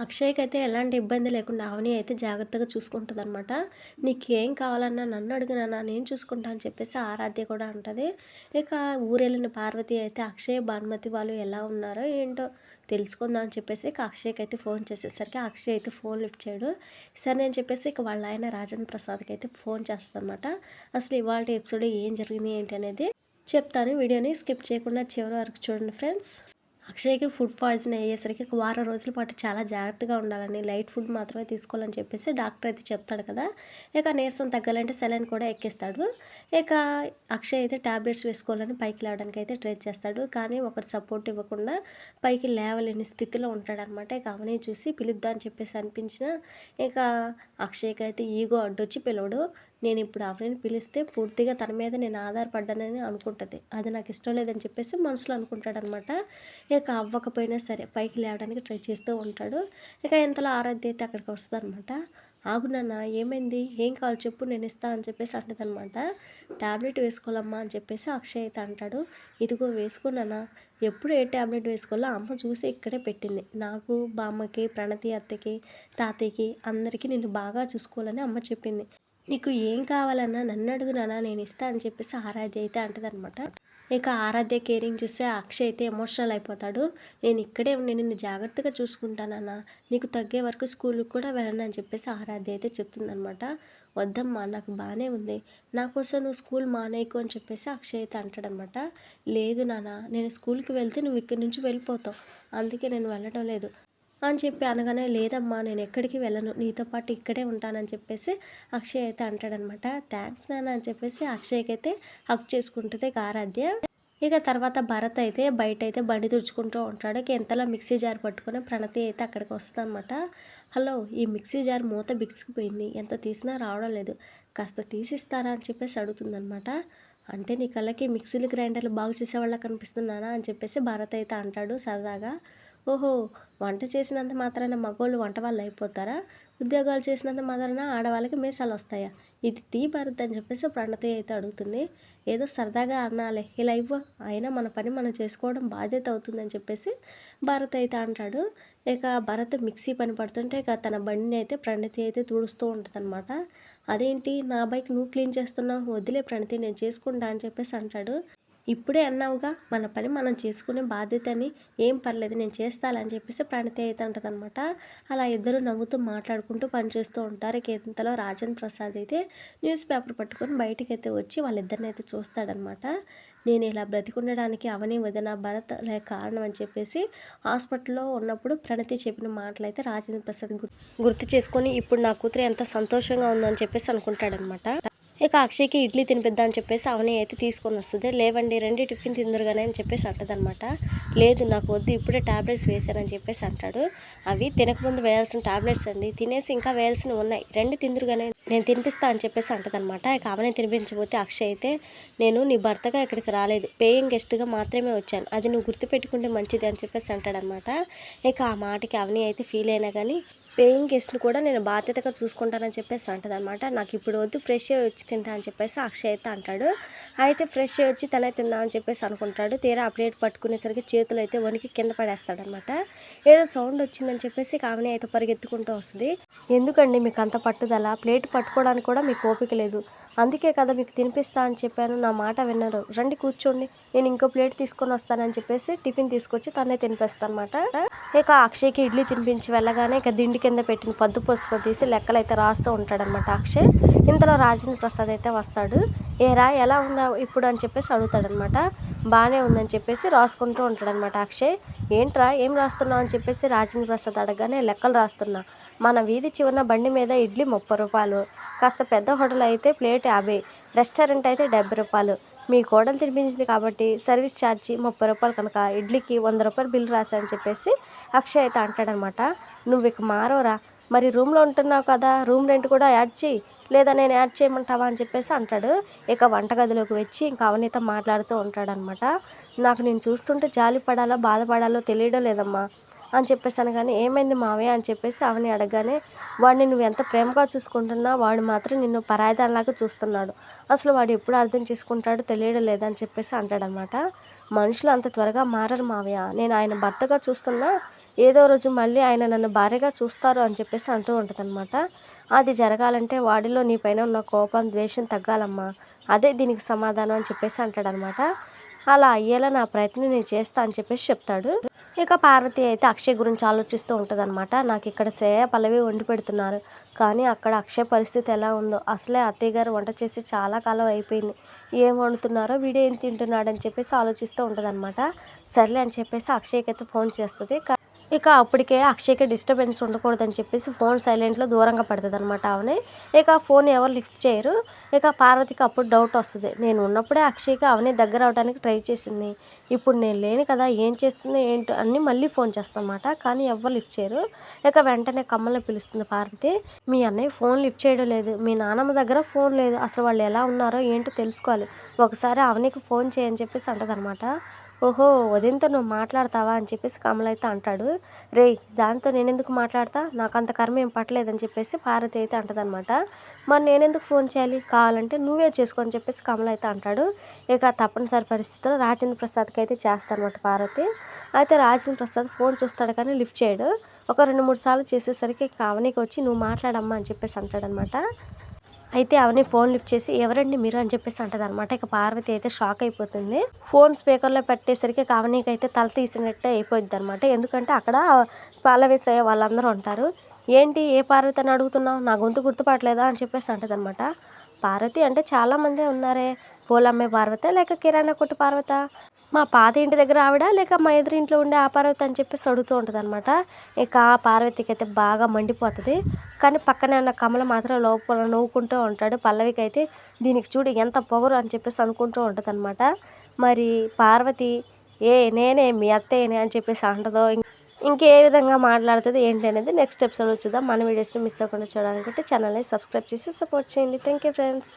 అక్షయ్‌కి అయితే ఎలాంటి ఇబ్బంది లేకుండా అవని అయితే జాగ్రత్తగా చూసుకుంటదనమాట. "నీకేం కావాలన్నా నన్ను అడిగినా నేను చూసుకుంటా" అని చెప్పేసి ఆరాధ్య కూడా ఉంటుంది ఇక ఊరెళ్ళిన పార్వతి అయితే అక్షయ్, భానుమతి వాళ్ళు ఎలా ఉన్నారో ఏంటో తెలుసుకుందాం అని చెప్పేసి ఇక అక్షయ్‌కి అయితే ఫోన్ చేసేసరికి అక్షయ్ అయితే ఫోన్ లిఫ్ట్ చేయడు. సరే అని చెప్పేసి ఇక వాళ్ళ ఆయన రాజేంద్ర ప్రసాద్‌కి అయితే ఫోన్ చేస్తదనమాట. అసలు ఇవాళ ఎపిసోడ్ ఏం జరిగింది ఏంటి అనేది చెప్తాను. వీడియోని స్కిప్ చేయకుండా చివరి వరకు చూడండి ఫ్రెండ్స్. అక్షయ్‌కి ఫుడ్ పాయిజన్ అయ్యేసరికి ఒక వారం రోజుల పాటు చాలా జాగ్రత్తగా ఉండాలని, లైట్ ఫుడ్ మాత్రమే తీసుకోవాలని చెప్పేసి డాక్టర్ అయితే చెప్తాడు కదా! ఇక నీరసం తగ్గాలంటే సెలైన్ కూడా ఎక్కిస్తాడు. ఇక అక్షయ్ అయితే టాబ్లెట్స్ వేసుకోవాలని పైకి లేవడానికి అయితే ట్రై చేస్తాడు. కానీ ఒకరు సపోర్ట్ ఇవ్వకుండా పైకి లేవలేని స్థితిలో ఉంటాడనమాట. ఇక అవని చూసి పిలుద్దాం అని చెప్పేసి అనిపించిన ఇక అక్షయ్‌కి అయితే ఈగో అడ్డొచ్చి పిలవడు. నేను ఇప్పుడు అవనిని పిలిస్తే పూర్తిగా తన మీద నేను ఆధారపడ్డానని అనుకుంటది. అది నాకు ఇష్టం లేదని చెప్పేసి మనసులో అనుకుంటాడనమాట. ఇక అవ్వకపోయినా సరే పైకి లేవడానికి ట్రై చేస్తూ ఉంటాడు. ఇక ఇంతలో ఆరాధ్య అయితే అక్కడికి వస్తదనమాట. "ఆగు నాన్న ఏమైంది? ఏం కావాలి చెప్పు నేను ఇస్తా" అని చెప్పేసి అంటదనమాట. ట్యాబ్లెట్ వేసుకోవాలమ్మా" అని చెప్పేసి అక్షయ్ అయితే అంటాడు. "ఇదిగో వేసుకో ఎప్పుడు ఏ టాబ్లెట్ వేసుకోవాలో అమ్మ చూసి ఇక్కడే పెట్టింది. నాకు, బామ్మకి, ప్రణతి అత్తకి, తాతయ్యకి అందరికీ నేను బాగా చూసుకోవాలని అమ్మ చెప్పింది. నీకు ఏం కావాలన్నా నన్ను అడుగు నాన్న నేను ఇస్తా" అని చెప్పేసి ఆరాధ్య అయితే అంటదనమాట. ఇక ఆరాధ్య కేరింగ్ చూస్తే అక్షయ్ అయితే ఎమోషనల్ అయిపోతాడు. "నేను ఇక్కడే ఉండి నిన్ను జాగ్రత్తగా చూసుకుంటానన్నా నీకు తగ్గే వరకు స్కూల్కి కూడా వెళ్ళను" అని చెప్పేసి ఆరాధ్య అయితే చెప్తుందనమాట. "వద్దమ్మా నాకు బాగానే ఉంది. నా కోసం నువ్వు స్కూల్ మానేయకు" అని చెప్పేసి అక్షయ్ అయితే అంటాడనమాట. "లేదు నాన్న నేను స్కూల్‌కి వెళ్తే నువ్వు ఇక్కడి నుంచి వెళ్ళిపోతావు. అందుకే నేను వెళ్ళడం లేదు" అని చెప్పి అనగానే "లేదమ్మా నేను ఎక్కడికి వెళ్ళను. నీతో పాటు ఇక్కడే ఉంటానని" చెప్పేసి అక్షయ్ అయితే అంటాడనమాట. థ్యాంక్స్ నాన్న" అని చెప్పేసి అక్షయ్‌కి అయితే హక్ చేసుకుంటది ఆరాధ్య. ఇక తర్వాత భరత్ అయితే బయట అయితే బండి తుడుచుకుంటూ ఉంటాడు. ఇక మిక్సీ జార్ పట్టుకుని ప్రణతి అయితే అక్కడికి వస్తుందన్నమాట "హలో ఈ మిక్సీ జార్ మూత బిగుసుకుపోయింది. ఎంత తీసినా రావడం లేదు. కాస్త తీసిస్తారా" అని చెప్పేసి అడుగుతుందనమాట. "అంటే నీ కళ్ళకి మిక్సీలు, గ్రైండర్లు బాగు చేసేవాళ్ళ కనిపిస్తున్నానా" అని చెప్పేసి భరత్ అయితే అంటాడు సరదాగా. "ఓహో! వంట చేసినంత మాత్రాన మగోళ్ళు వంటవాళ్ళు అయిపోతారా? ఉద్యోగాలు చేసినంత మాత్రాన ఆడవాళ్ళకి మీసాలొస్తాయా? ఇది తీ భరత్" అని చెప్పేసి ప్రణతి అయితే అడుగుతుంది. "ఏదో సరదాగా అనాలి ఇలా ఇవ్వ అయినా మన పని మనం చేసుకోవడం బాధ్యత అవుతుందని" చెప్పేసి భరత్ అయితే అంటాడు. ఇక భరత్ మిక్సీ పని పడుతుంటే ఇక తన బండిని అయితే ప్రణతి అయితే తుడుస్తూ ఉంటదనమాట. "అదేంటి నా బైక్ నువ్వు క్లీన్ చేస్తున్నావు? వదిలే ప్రణతి నేను చేసుకుంటా" అని చెప్పేసి అంటాడు. "ఇప్పుడే అన్నావుగా మన పని మనం చేసుకునే బాధ్యత అని. ఏం పర్లేదు నేను చేస్తానని అని చెప్పేసి ప్రణతి అయితే అంటదనమాట. అలా ఇద్దరు నవ్వుతూ మాట్లాడుకుంటూ పనిచేస్తూ ఉంటారు. ఇంతలో రాజేంద్ర ప్రసాద్ అయితే న్యూస్ పేపర్ పట్టుకొని బయటికైతే వచ్చి వాళ్ళిద్దరిని అయితే చూస్తాడనమాట. "నేను ఇలా బ్రతికుండడానికి అవని, వదిన, భరత్‌లే కారణం" అని చెప్పేసి హాస్పిటల్‌లో ఉన్నప్పుడు ప్రణతి చెప్పిన మాటలైతే రాజేంద్ర ప్రసాద్ గుర్తు చేసుకొని ఇప్పుడు నా కూతురు ఎంత సంతోషంగా ఉందని చెప్పేసి అనుకుంటాడనమాట. ఇక అక్షయ్‌కి ఇడ్లీ తినిపిద్దా అని చెప్పేసి అవని అయితే తీసుకొని వస్తుంది "లేవండి రండి టిఫిన్ తిందరుగానే అని చెప్పేసి అంటదనమాట. "లేదు నాకు వద్దు ఇప్పుడే టాబ్లెట్స్ వేశానని చెప్పేసి అంటాడు. "అవి తినకముందు వేయాల్సిన టాబ్లెట్స్ అండి. తినేసి ఇంకా వేయాల్సినవి ఉన్నాయి. రండి తిందురుగానే నేను తినిపిస్తా" అని చెప్పేసి అంటదనమాట. ఇక అవనే తినిపించబోతే అక్షయ్ అయితే "నేను నీ భర్తగా ఇక్కడికి రాలేదు. పేయింగ్ గెస్ట్‌గా మాత్రమే వచ్చాను. అది నువ్వు గుర్తుపెట్టుకుంటే మంచిది" అని చెప్పేసి అంటాడనమాట. ఇక ఆ మాటకి అవని అయితే ఫీల్ అయినా కానీ పేయింగ్ గెస్ట్‌ని కూడా నేను బాధ్యతగా చూసుకుంటానని చెప్పేసి అంటదనమాట. "నాకు ఇప్పుడు వద్దు ఫ్రెష్ అయ్యి వచ్చి తింటా" అని చెప్పేసి అక్షయ్ అయితే అంటాడు. అయితే ఫ్రెష్ అయ్యి వచ్చి తనే తిందాం అని చెప్పేసి అనుకుంటాడు. తీరా ఆ ప్లేట్ పట్టుకునేసరికి చేతులు అయితే వణికి కింద పడేస్తాడనమాట. ఏదో సౌండ్ వచ్చిందని చెప్పేసి ఇక అయితే పరిగెత్తుకుంటూ వస్తుంది "ఎందుకండి మీకు అంత పట్టుదల? ప్లేట్ పట్టుకోవడానికి కూడా మీకు ఓపిక లేదు. అందుకే కదా మీకు తినిపిస్తా అని చెప్పాను. నా మాట విన్నారు రండి కూర్చోండి. నేను ఇంకో ప్లేట్ తీసుకొని వస్తానని చెప్పేసి టిఫిన్ తీసుకొచ్చి తనే తినిపిస్తానమాట ఇక అక్షయ్‌కి ఇడ్లీ తినిపించి వెళ్ళగానే ఇక దిండి కింద పెట్టిన పద్దు పుస్తకం తీసి లెక్కలైతే రాస్తూ ఉంటాడనమాట అక్షయ్. ఇంతలో రాజేంద్ర ప్రసాద్ అయితే వస్తాడు. "ఏరా ఎలా ఉందా ఇప్పుడు" అని చెప్పేసి అడుగుతాడనమాట. బాగానే ఉందని" చెప్పేసి రాసుకుంటూ ఉంటాడనమాట అక్షయ్. "ఏంట్రా ఏం రాస్తున్నావు" అని చెప్పేసి రాజేంద్ర ప్రసాద్ అడగగానే "లెక్కలు రాస్తున్నా. మన వీధి చివరన బండి మీద ఇడ్లీ ముప్పై రూపాయలు. కాస్త పెద్ద హోటల్ అయితే ప్లేట్ యాభై. రెస్టారెంట్ అయితే డెబ్బై రూపాయలు. మీ కోడలు తినిపించింది కాబట్టి సర్వీస్ ఛార్జీ ముప్పై రూపాయలు కనుక ఇడ్లీకి వంద రూపాయలు బిల్లు రాశా" అని చెప్పేసి అక్షయ్ అయితే అంటాడనమాట. నువ్వు ఇక మారోరా మరి రూమ్‌లో ఉంటున్నావు కదా రూమ్ రెంట్ కూడా యాడ్ చేయి లేదా నేను యాడ్ చేయమంటావా" అని చెప్పేసి అంటాడు. ఇక వంటగదిలోకి వచ్చి ఇంకా అవనితో మాట్లాడుతూ ఉంటాడనమాట. "నాకు నేను చూస్తుంటే జాలి పడాలో, బాధపడాలో తెలియడం లేదమ్మా" అని చెప్పేసి కానీ "ఏమైంది మావయ్య" అని చెప్పేసి అవని అడగగానే "వాడిని నువ్వు ఎంత ప్రేమగా చూసుకుంటున్నా వాడు మాత్రం నిన్ను పరాయిదానిలాగా చూస్తున్నాడు. అసలు వాడు ఎప్పుడు అర్థం చేసుకుంటాడో తెలియడం లేదు" అని చెప్పేసి అంటాడనమాట. "మనుషులు అంత త్వరగా మారరు మావయ్య. నేను ఆయన భర్తగా చూస్తున్నా ఏదో రోజు మళ్ళీ ఆయన నన్ను భార్యగా చూస్తారు అని చెప్పేసి అంటూ ఉంటుందన్నమాట అది జరగాలంటే వాడిలో నీ పైన ఉన్న కోపం ద్వేషం తగ్గాలమ్మా. అదే దీనికి సమాధానం అని చెప్పేసి అంటాడనమాట. అలా అయ్యేలా నా ప్రయత్నం నేను చేస్తా అని చెప్పేసి చెప్తాడు. ఇక పార్వతి అయితే అక్షయ్ గురించి ఆలోచిస్తూ ఉంటుందన్నమాట. నాకు ఇక్కడ శ్రేయ పల్లవి వండి పెడుతున్నారు. కానీ అక్కడ అక్షయ్ పరిస్థితి ఎలా ఉందో అసలే అత్తయ్య గారు వంట చేసి చాలా కాలం అయిపోయింది. ఏం వండుతున్నారో వీడియో ఏం తింటున్నాడని చెప్పేసి ఆలోచిస్తూ ఉంటుందన్నమాట. సర్లే అని చెప్పేసి అక్షయ్కి అయితే ఫోన్ చేస్తుంది. ఇక అప్పటికే అక్షయ్కి డిస్టర్బెన్స్ ఉండకూడదని చెప్పేసి ఫోన్ సైలెంట్లో దూరంగా పడుతుంది అనమాట ఆమె. ఇక ఫోన్ ఎవరు లిఫ్ట్ చేయరు. ఇక పార్వతికి అప్పుడు డౌట్ వస్తుంది. నేను ఉన్నప్పుడే అక్షయ్కి అవని దగ్గర అవడానికి ట్రై చేసింది. ఇప్పుడు నేను లేని కదా ఏం చేస్తుంది ఏంటో అన్నీ మళ్ళీ ఫోన్ చేస్తానమాట కానీ ఎవరు లిఫ్ట్ చేయరు. ఇక వెంటనే కమ్మల్ని పిలుస్తుంది పార్వతి. మీ అన్నయ్య ఫోన్ లిఫ్ట్ చేయడం లేదు. మీ నాన్నమ్మ దగ్గర ఫోన్ లేదు. అసలు వాళ్ళు ఎలా ఉన్నారో ఏంటో తెలుసుకోవాలి. ఒకసారి అవనికి ఫోన్ చేయని చెప్పేసి అంటదనమాట ఓహో వదినతో నువ్వు మాట్లాడతావా అని చెప్పేసి కమల అయితే అంటాడు. రే దాంతో నేనెందుకు మాట్లాడతా? నాకు అంత కర్మ ఏం పట్టలేదని చెప్పేసి పార్వతి అయితే అంటదనమాట మరి నేనెందుకు ఫోన్ చేయాలి? కావాలంటే నువ్వే చేసుకో అని చెప్పేసి కమల అయితే అంటాడు. ఇక తప్పనిసరి పరిస్థితుల్లో రాజేంద్ర ప్రసాద్కి అయితే చేస్తానమాట పార్వతి అయితే రాజేంద్ర ప్రసాద్ ఫోన్ చూస్తాడు కానీ లిఫ్ట్ చేయడు. ఒక రెండు మూడు సార్లు చేసేసరికి కావనీకి వచ్చి నువ్వు మాట్లాడమ్మా అని చెప్పేసి అంటాడనమాట అయితే అవని ఫోన్ లిఫ్ట్ చేసి ఎవరండి మీరు అని చెప్పేసి అంటది అనమాట ఇక పార్వతి అయితే షాక్ అయిపోతుంది. ఫోన్ స్పీకర్లో పెట్టేసరికి కావనీకి అయితే తల తీసినట్టే అయిపోద్ది అనమాట ఎందుకంటే అక్కడ పల్లవి శ్రేయ వాళ్ళందరూ ఉంటారు. ఏంటి ఏ పార్వతి అని అడుగుతున్నావు? నా గొంతు గుర్తుపట్టలేదా? అని చెప్పేసి అంటది అనమాట పార్వతి అంటే చాలామందే ఉన్నారే. పూలమ్మే పార్వత లేక కిరాణా కొట్టు పార్వత? మా పాత ఇంటి దగ్గర ఆవిడ లేక మా ఎదురింట్లో ఉండే ఆ పార్వతి అని చెప్పేసి అడుగుతూ ఉంటుంది అనమాట ఇక ఆ పార్వతికి అయితే బాగా మండిపోతుంది. కానీ పక్కనే ఉన్న కమల మాత్రం లోపల నవ్వుకుంటూ ఉంటాడు. పల్లవికి అయితే దీనికి చూడు ఎంత పొగరు అని చెప్పేసి అనుకుంటూ ఉంటుంది అనమాట మరి పార్వతి ఏ నేనే మీ అత్తయ్యనే అని చెప్పేసి అంటదో ఇంకే విధంగా మాట్లాడుతుంది ఏంటి అనేది నెక్స్ట్ ఎపిసోడ్ చూద్దాం. మన వీడియోస్ని మిస్ అవ్వకుండా చూడాలనుకుంటే ఛానల్ని సబ్స్క్రైబ్ చేసి సపోర్ట్ చేయండి. Thank you friends